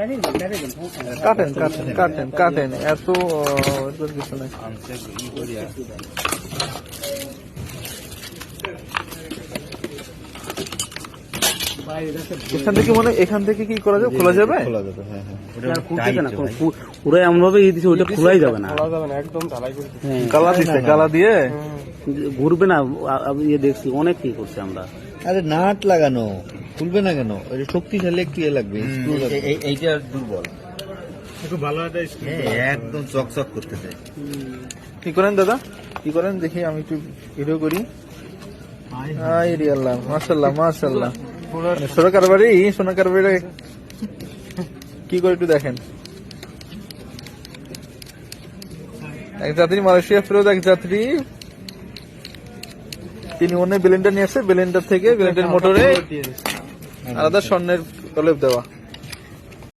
কাটেন কাটেন কাটেন কাটেন এত কিছু নাই এখান থেকে মানে এখান থেকে কি করা যাবে খোলা যাবে? খোলা যাবে হ্যাঁ হ্যাঁ। না পুরো এমন ভাবে দিছে খোলাই যাবে না। হ্যাঁ, গালা দিছে গালা দিয়ে? ঘুরবে না ইয়ে দেখছি অনেক কি করছে আমরা। আরে নাট লাগানো। খুলবে না কেন? ওই শক্তিশালী একটু ইয়ে লাগবে এইটা দুর্বল। হ্যাঁ, একদম চকচক করতেছে কি করেন দাদা? কি করেন? দেখি আমি একটু ভিডিও করি। আই আল্লাহ মাশাআল্লাহ মাশাআল্লাহ। সোনা কারবারি সোনা কারবারি। কি করে একটু দেখেন? এক যাত্রী মালয়েশিয়া ফেরত এক যাত্রী। তিনি অন্য ব্লেন্ডার নিয়ে আসে ব্লেন্ডার থেকে ব্লেন্ডার মোটরে। আলাদা স্বর্ণের কলেপ দেওয়া।